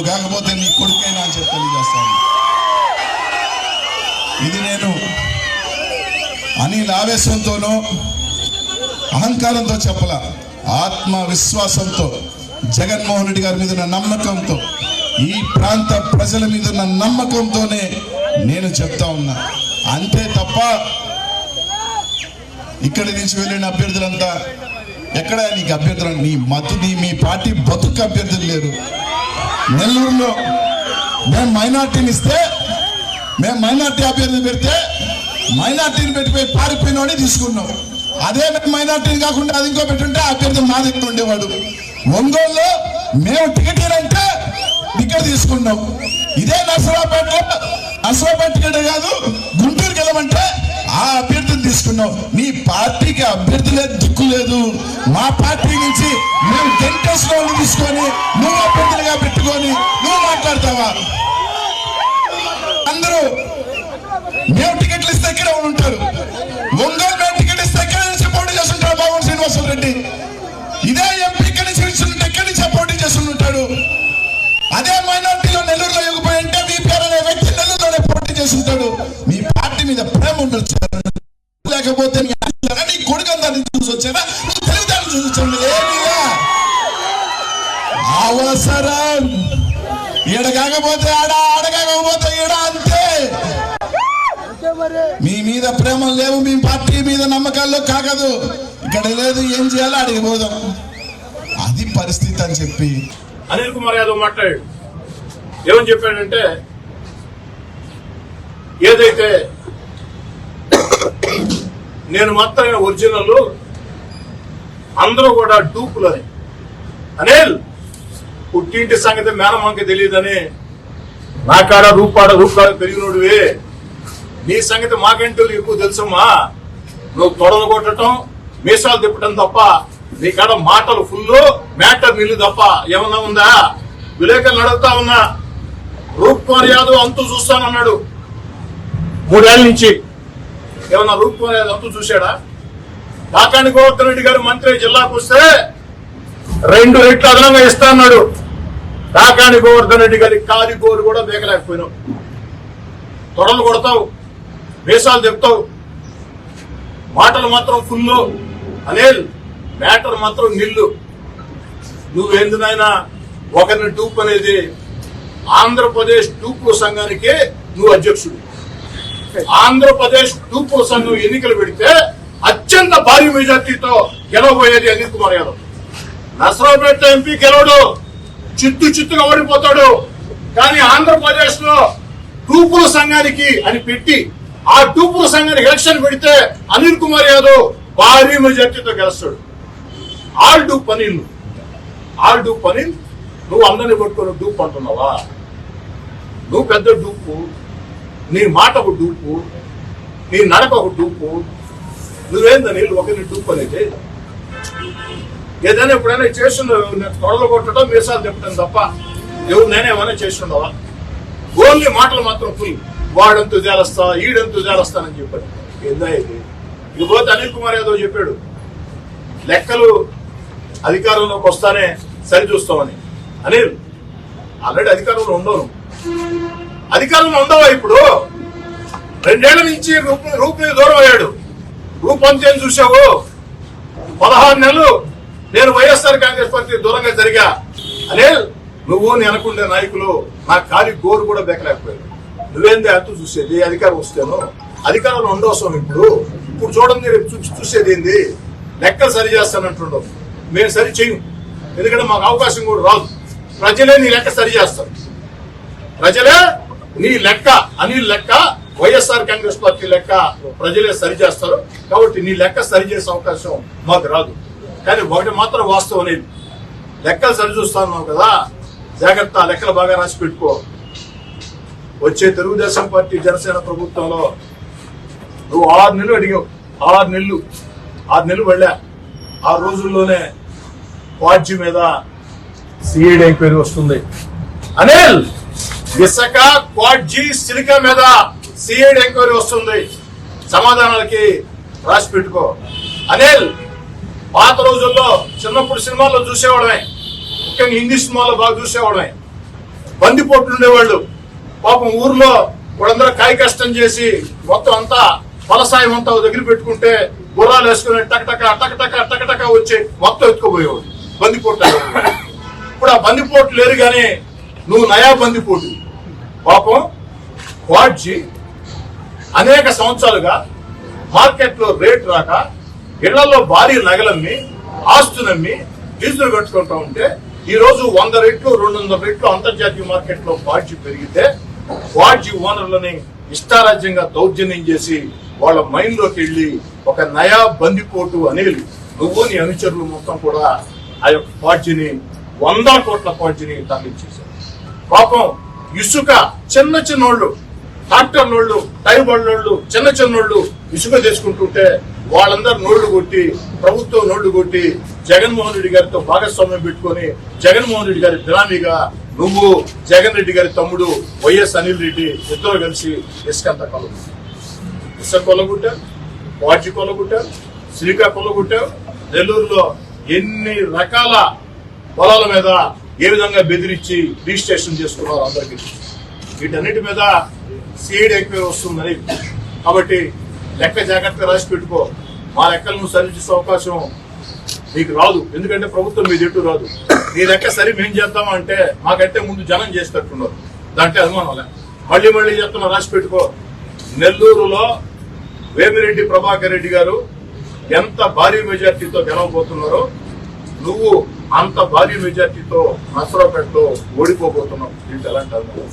నువ్వు కాకపోతే నీ కొడుకైనా అని చెప్పి తెలియజేస్తాను. ఇది నేను అనిల్ ఆవేశంతోనో అహంకారంతో చెప్పల ఆత్మ విశ్వాసంతో జగన్మోహన్ రెడ్డి గారి మీద ఉన్న నమ్మకంతో ఈ ప్రాంత ప్రజల మీద ఉన్న నమ్మకంతోనే నేను చెప్తా ఉన్నా. అంతే తప్ప ఇక్కడి నుంచి వెళ్ళిన అభ్యర్థులంతా ఎక్కడ నీకు అభ్యర్థులు? నీ మత్తు నీ మీ పార్టీ బతుకు అభ్యర్థులు లేరు. నెల్లూరులో మేము మైనార్టీని ఇస్తే మేము మైనార్టీ అభ్యర్థి పెడితే మైనార్టీని పెట్టిపోయి పారిపోయినోడే తీసుకున్నాం. అదే మేము మైనార్టీని కాకుండా అది ఇంకో పెట్టుంటే అభ్యర్థి మా దగ్గర ఉండేవాడు. ఒంగోలులో మేము టికెట్ అంటే టికెట్ తీసుకున్నాం. ఇదే నర్సరాపేటలో నర్సరాపేట టికెట్ కాదు గుంటూరుకి వెళ్ళమంటే ఆ అభ్యర్థిని తీసుకున్నాం. నీ పార్టీకి అభ్యర్థి లేదు దిక్కు లేదు. మా పార్టీ నుంచి మేము వారు. అందరూ మేము టికెట్లు ఇస్తే ఇక్కడే ఉంటారు. ఒంగోలు మేము టికెట్ ఇస్తే ఎక్కడి నుంచి పోటీ చేస్తుంటారు బాబు శ్రీనివాసులు రెడ్డి. ఇదే ఎంపీ ఇక్కడ నుంచి నిల్చుంటే ఎక్కడి నుంచి పోటీ చేస్తుంటాడు అదే మైనార్టీలో నెల్లూరులో ఎగిపోయి అంటే బీపీఆర్ అనే వ్యక్తి నెల్లూరులోనే పోటీ చేస్తుంటాడు మీ పార్టీ మీద ప్రేమ ఉండొచ్చు. లేకపోతే మీ నీ కొడుకు అంతా చూసి వచ్చారా నువ్వు తెలివితేటలు చూసి వచ్చాడు అవసరం. ఈడ కాకపోతే ఆడ ఆడ కాకపోతే ఈడ అంతే. మీ మీద ప్రేమ లేవు మీ పార్టీ మీద నమ్మకాల్లో కాగదు. ఇక్కడ లేదు ఏం చేయాలో అడిగిపోదాం అది పరిస్థితి అని చెప్పి. అనిల్ కుమార్ యాదవ్ మాట్లాడాడు. ఏమని చెప్పాడంటే ఏదైతే నేను మాత్రమే ఒరిజినల్ అందరూ కూడా డూపులని అనిల్ పుట్టింటి సంగతి మేనమాకి తెలియదని నా కాడ రూపాడ రూపాడ పెరిగినోడివే. నీ సంగతి మాకంటూ ఎక్కువ తెలుసమ్మా. నువ్వు తొడలు కొట్టడం మీసాలు తిప్పటం తప్ప నీ కాడ మాటలు ఫుల్ మ్యాటర్ నిల్లు తప్ప ఏమన్నా ఉందా? విలేకరులు అడుగుతా ఉన్నా. రూప్ కుమార్ యాదవ్ అంతు చూస్తానన్నాడు. మూడేళ్ళ నుంచి. ఏమన్నా రూప్ కుమార్ యాదవ్ అంతు చూశాడా? కాకాని గోవర్ధన్ రెడ్డి గారు మంత్రి జిల్లాకు వస్తే రెండు రెట్లు అదనంగా ఇస్తా అన్నాడు. కాకాని గోవర్ధన్ రెడ్డి గారి కాలి గోరు కూడా మేకలేకపోయినావు. తొడలు కొడతావు వేషాలు చెప్తావు. మాటలు మాత్రం ఫుల్లు అనిల్ మ్యాటర్ మాత్రం నిల్లు. నువ్వేంది నాయనా? ఒకరిని టూప్ అనేది ఆంధ్రప్రదేశ్ టూపు సంఘానికి నువ్వు అధ్యక్షుడు. ఆంధ్రప్రదేశ్ టూపు సంఘం ఎన్నికలు పెడితే అత్యంత భారీ మెజార్టీతో గెలవబోయేది అనిల్ కుమార్ యాదవ్. నసరావుపేట ఎంపీ గెలవడు. చిత్తు చిత్తుగా ఓడిపోతాడు. కానీ ఆంధ్రప్రదేశ్లో టూపుల సంఘానికి అని పెట్టి ఆ టూపుల సంఘానికి ఎలక్షన్ పెడితే అనిల్ కుమార్ యాదవ్ భారీ మెజార్టీతో గెలుస్తాడు. ఆల్ డూ పనిల్ ఆల్ డూ పనిల్ నువ్వు అందరిని పట్టుకుని డూప్ అంటున్నావా? నువ్వు పెద్ద డూపు నీ మాట ఒక డూపు నీ నడక ఒక డూపు. నువ్వేందని ఒకరిని డూప్ అనేది? ఏదైనా ఎప్పుడైనా చేస్తున్నావు తొడలు కొట్టడం మీసాలు తిప్పడం తప్ప ఎవరు నేనేమైనా చేస్తుండవా ఓన్లీ మాటలు మాత్రం ఫుల్ వాడంతు చేరస్తా ఈడంతు చేరస్తానని చెప్పాడు. ఏందా ఇది? అనిల్ కుమార్ యాదవ్ చెప్పాడు లెక్కలు అధికారంలోకి వస్తానే సరి చూస్తామని. అనిల్ ఆల్రెడీ అధికారంలో ఉండవు. అధికారంలో ఉండవా ఇప్పుడు? రెండేళ్ళ నుంచి రూపు రూపు దూరం అయ్యాడు. రూపం చేసి చూసావు పదహారు నెలలు నేను వైఎస్ఆర్ కాంగ్రెస్ పార్టీ దూరంగా జరిగా. అనిల్ నువ్వు నేను నాయకులు నా కాలి గోరు కూడా బెక్కలేకపోయాడు నువ్వేంది అంటూ చూసేది? అధికారం వస్తేను? అధికారంలో ఉండవసం ఇప్పుడు. ఇప్పుడు చూడండి రేపు చూసేది ఏంది? లెక్కలు సరి చేస్తానంటుండవు. మేము సరి చేయం. ఎందుకంటే మాకు అవకాశం కూడా రాదు. ప్రజలే నీ లెక్క సరి చేస్తారు. ప్రజలే నీ లెక్క అనిల్ లెక్క వైఎస్ఆర్ కాంగ్రెస్ పార్టీ లెక్క ప్రజలే సరి చేస్తారు. కాబట్టి నీ లెక్క సరి చేసే అవకాశం మాకు రాదు. కానీ ఒకటి మాత్రం వాస్తవం లేదు. లెక్కలు సరిచూస్తాను కదా? జాగ్రత్త ఆ లెక్కలు బాగా రాసి పెట్టుకో. వచ్చే తెలుగుదేశం పార్టీ జనసేన ప్రభుత్వంలో నువ్వు ఆరు నెలలు అడిగావు. ఆరు నెలలు. ఆరు నెలలు వెళ్ళా. ఆ రోజుల్లోనే వాజ్యం మీద సిఐడి ఎంక్వైరీ వస్తుంది. అనిల్ విశాఖ క్వాడ్జీ సిలికా మీద సిఐడి ఎంక్వైరీ వస్తుంది. సమాధానాలకి రాసి పెట్టుకో. అనిల్ పాత రోజుల్లో చిన్నప్పుడు సినిమాల్లో చూసేవాడమే. ముఖ్యంగా హిందీ సినిమాల్లో బాగా చూసేవాడమే. బందిపోట్లు ఉండేవాళ్ళు. పాపం ఊర్లో వాళ్ళందరూ కాయ కష్టం చేసి మొత్తం అంతా ఫలసాయం అంతా దగ్గర పెట్టుకుంటే గుర్రాలు వేసుకుని టకటక టకటక టకటక వచ్చి మొత్తం ఎత్తుకుపోయేవాడు. బందిపోట్లు ఇప్పుడు ఆ బందిపోట్లు లేరు కానీ నువ్వు నయా బందిపోటు. పాపం వాడ్జి అనేక సంవత్సరాలుగా మార్కెట్లో రేట్ రాక ఇళ్ళలో భారీ నగలమ్మి ఆస్తులమ్మి లీజులు కట్టుకుంటా ఉంటే ఈ రోజు వంద రెట్లు రెండు వందల రెట్లు అంతర్జాతీయ మార్కెట్లో వాడ్జి పెరిగితే వాడ్జి ఓనర్లని ఇష్టారాజ్యంగా దౌర్జన్యం చేసి వాళ్ళ మైండ్లోకి వెళ్ళి ఒక నయా బందిపోటు అనేది నువ్వు నీ అనుచరులు మొత్తం కూడా ఆ యొక్క పాడ్జిని వంద కోట్ల పాడ్జిని తరలించేశారు పాపం ఇసుక చిన్న చిన్నోళ్ళు ట్రాక్టర్లోళ్ళు టైర్ బళ్ళోళ్ళు చిన్న చిన్నోళ్ళు ఇసుక తీసుకుంటుంటే వాళ్ళందరూ నోళ్ళు కొట్టి ప్రభుత్వం నోళ్ళు కొట్టి జగన్మోహన్ రెడ్డి గారితో భాగస్వామ్యం పెట్టుకొని జగన్మోహన్ రెడ్డి గారి బినామీగా నువ్వు జగన్ రెడ్డి గారి తమ్ముడు వైఎస్ అనిల్ రెడ్డి ఇద్దరు కలిసి ఇసుకంత కలుగు ఇసుక కొల్లగొట్టారు వాడ్జి కొల్లగొట్టారు సిలికా కొల్లగొట్టారు నెల్లూరులో ఎన్ని రకాల పొలాల మీద ఏ విధంగా బెదిరించి రిజిస్ట్రేషన్ చేసుకున్నారు అందరికీ వీటన్నిటి మీద సీడ్ ఎక్కువ వస్తుందని. కాబట్టి లెక్క జాగ్రత్తగా రాసి పెట్టుకో. మా లెక్కలు నువ్వు సరిచేసే అవకాశం నీకు రాదు. ఎందుకంటే ప్రభుత్వం మీ ఎటు రాదు. నీ లెక్క సరి మేం చేద్దామా అంటే మాకంటే ముందు జనం చేసేటట్టున్నారు. దాంట్లో అనుమానం మళ్ళీ మళ్ళీ చెప్తున్నా రాసి పెట్టుకో. నెల్లూరులో వేమిరెడ్డి ప్రభాకర్ రెడ్డి గారు ఎంత భారీ మెజార్టీతో గెలవబోతున్నారో నువ్వు అంత భారీ మెజార్టీతో నసరాపేటలో ఓడిపోబోతున్నావు. దీంట్లో ఎలాంటి అనుమానం?